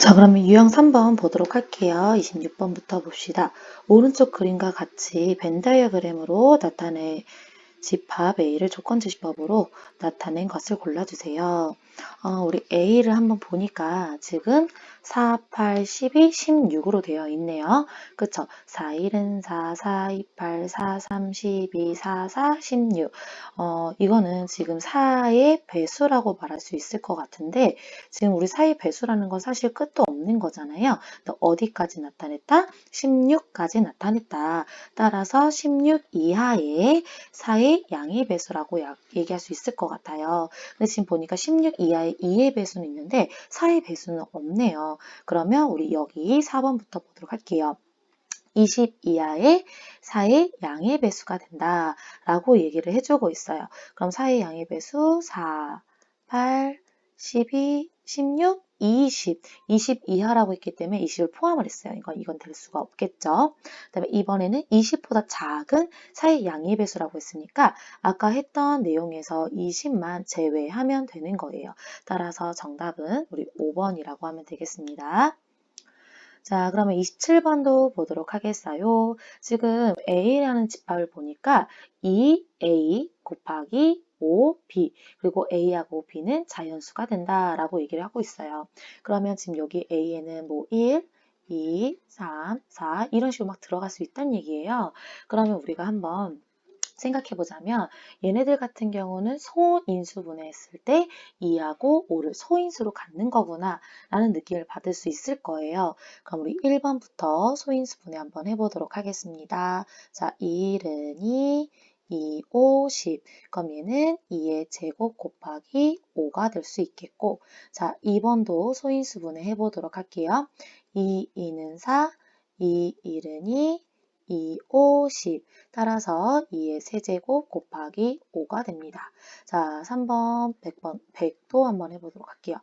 자, 그러면 유형 3번 보도록 할게요. 26번부터 봅시다. 오른쪽 그림과 같이 벤 다이어그램으로 나타낸 집합 A를 조건제시법으로 나타낸 것을 골라주세요. 어, 우리 A를 한번 보니까 지금 4, 8, 12, 16으로 되어 있네요. 그쵸? 4, 1은 4, 4, 2, 8, 4, 3, 12, 4, 4, 16. 어, 이거는 지금 4의 배수라고 말할 수 있을 것 같은데 지금 우리 4의 배수라는 건 사실 끝도 없는 거잖아요. 또 어디까지 나타냈다? 16까지 나타냈다. 따라서 16 이하의 4의 양의 배수라고 야- 얘기할 수 있을 것 같아요. 근데 지금 보니까 16 이하의 2의 배수는 있는데 4의 배수는 없네요. 그러면 우리 여기 4번부터 보도록 할게요. 20 이하의 4의 양의 배수가 된다 라고 얘기를 해주고 있어요. 그럼 4의 양의 배수 4, 8, 12, 16, 20, 20 이하라고 했기 때문에 20을 포함을 했어요. 이건, 이건 될 수가 없겠죠. 그 다음에 이번에는 20보다 작은 4의 양의 배수라고 했으니까 아까 했던 내용에서 20만 제외하면 되는 거예요. 따라서 정답은 우리 5번이라고 하면 되겠습니다. 자, 그러면 27번도 보도록 하겠어요. 지금 A라는 집합을 보니까 2A 곱하기 5B 그리고 A하고 B는 자연수가 된다라고 얘기를 하고 있어요. 그러면 지금 여기 A에는 뭐 1, 2, 3, 4 이런 식으로 막 들어갈 수 있다는 얘기예요. 그러면 우리가 한번 생각해 보자면 얘네들 같은 경우는 소인수 분해 했을 때 2하고 5를 소인수로 갖는 거구나 라는 느낌을 받을 수 있을 거예요. 그럼 우리 1번부터 소인수 분해 한번 해보도록 하겠습니다. 자, 1은 2, 2, 5, 10. 그럼 얘는 2의 제곱 곱하기 5가 될 수 있겠고 자, 2번도 소인수분해 해보도록 할게요. 2, 2는 4, 2, 1은 2, 2, 5, 10. 따라서 2의 세제곱 곱하기 5가 됩니다. 자, 3번 100번, 100도 한번 해보도록 할게요.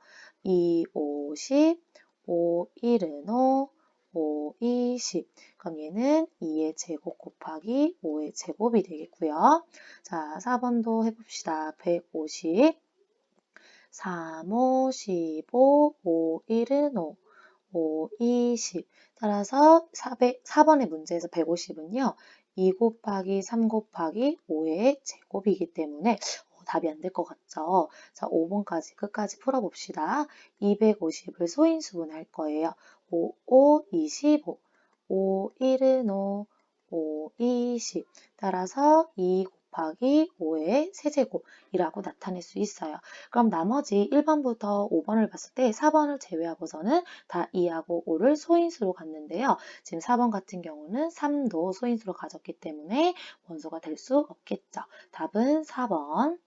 2, 5, 10, 5, 1은 5, 5, 2, 10. 그럼 얘는 2의 제곱 곱하기 5의 제곱이 되겠고요. 자, 4번도 해봅시다. 150, 3, 5, 15, 5, 1은 5, 5, 20. 따라서 400, 4번의 문제에서 150은요. 2 곱하기 3 곱하기 5의 제곱이기 때문에 어, 답이 안 될 것 같죠? 자, 5번까지 끝까지 풀어봅시다. 250을 소인수분할 거예요. 5, 5, 25. 5, 1은 5, 5, 20. 따라서 2 곱하기 5의 세제곱이라고 나타낼 수 있어요. 그럼 나머지 1번부터 5번을 봤을 때 4번을 제외하고서는 다 2하고 5를 소인수로 갔는데요. 지금 4번 같은 경우는 3도 소인수로 가졌기 때문에 원소가 될 수 없겠죠. 답은 4번.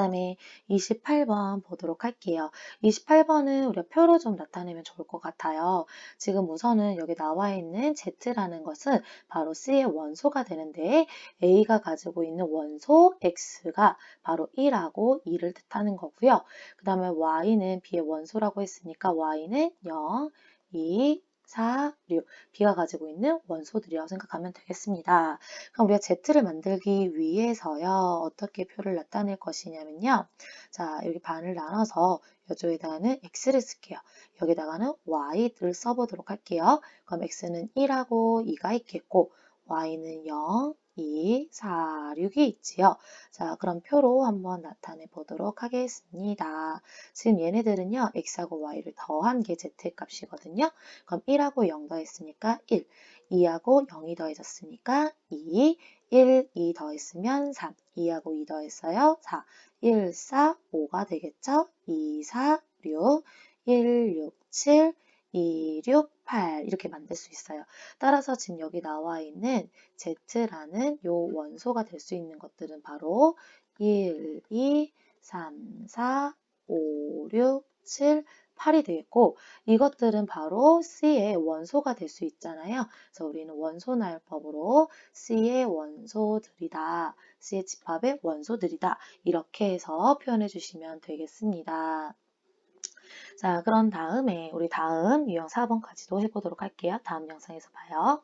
그 다음에 28번 보도록 할게요. 28번은 우리가 표로 좀 나타내면 좋을 것 같아요. 지금 우선은 여기 나와 있는 Z라는 것은 바로 C의 원소가 되는데 A가 가지고 있는 원소 X가 바로 1하고 2를 뜻하는 거고요. 그 다음에 Y는 B의 원소라고 했으니까 Y는 0, 2, 4, 6. B가 가지고 있는 원소들이라고 생각하면 되겠습니다. 그럼 우리가 Z를 만들기 위해서요. 어떻게 표를 나타낼 것이냐면요. 자, 여기 반을 나눠서 여조에다가는 X를 쓸게요. 여기다가는 Y를 써보도록 할게요. 그럼 X는 1하고 2가 있겠고 Y는 0, 2, 4, 6이 있지요. 자, 그럼 표로 한번 나타내 보도록 하겠습니다. 지금 얘네들은요, x하고 y를 더한 게 z의 값이거든요. 그럼 1하고 0 더했으니까 1, 2하고 0이 더해졌으니까 2, 1, 2 더했으면 3, 2하고 2 더했어요. 4, 1, 4, 5가 되겠죠? 2, 4, 6, 1, 6, 7, 2, 6, 8 이렇게 만들 수 있어요. 따라서 지금 여기 나와 있는 Z라는 요 원소가 될 수 있는 것들은 바로 1, 2, 3, 4, 5, 6, 7, 8이 되겠고 이것들은 바로 C의 원소가 될 수 있잖아요. 그래서 우리는 원소 나열법으로 C의 원소들이다. C의 집합의 원소들이다. 이렇게 해서 표현해 주시면 되겠습니다. 자, 그런 다음에 우리 다음 유형 4번까지도 해보도록 할게요. 다음 영상에서 봐요.